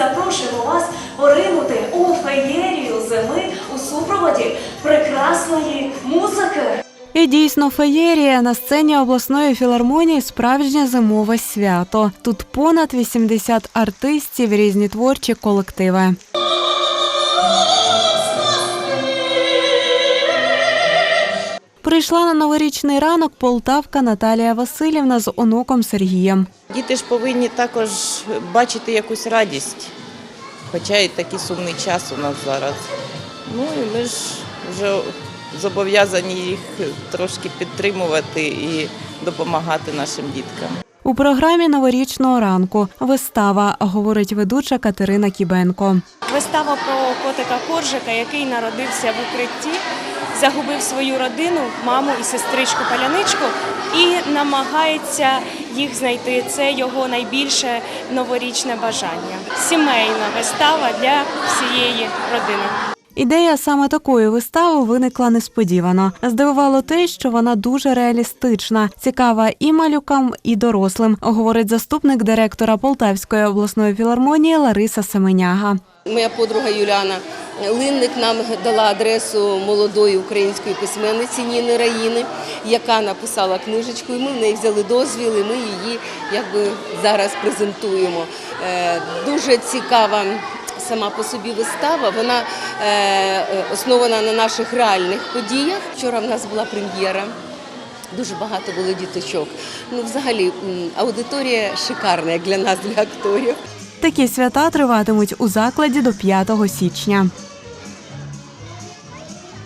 запрошуємо вас поринути у феєрію зими у супроводі прекрасної музики. І дійсно феєрія на сцені обласної філармонії справжнє зимове свято. Тут понад 80 артистів, різні творчі колективи. Прийшла на новорічний ранок полтавка Наталія Васильівна з онуком Сергієм. Діти ж повинні також бачити якусь радість, хоча і такий сумний час у нас зараз. Ну і ми ж вже зобов'язані їх трошки підтримувати і допомагати нашим діткам. У програмі новорічного ранку вистава, говорить ведуча Катерина Кібенко. Вистава про котика Коржика, який народився в укритті, загубив свою родину, маму і сестричку Паляничку, і намагається їх знайти. Це його найбільше новорічне бажання. Сімейна вистава для всієї родини. Ідея саме такої вистави виникла несподівано. Здивувало те, що вона дуже реалістична, цікава і малюкам, і дорослим, говорить заступник директора Полтавської обласної філармонії Лариса Семеняга. Моя подруга Юліана Линник нам дала адресу молодої української письменниці Ніни Раїни, яка написала книжечку. І ми в неї взяли дозвіл, і ми її якби зараз презентуємо. Е, Дуже цікава сама по собі вистава. Вона е, основана на наших реальних подіях. Вчора в нас була прем'єра. Дуже багато було діточок. Ну, взагалі, аудиторія шикарна як для нас, для акторів. Такі свята триватимуть у закладі до 5 січня.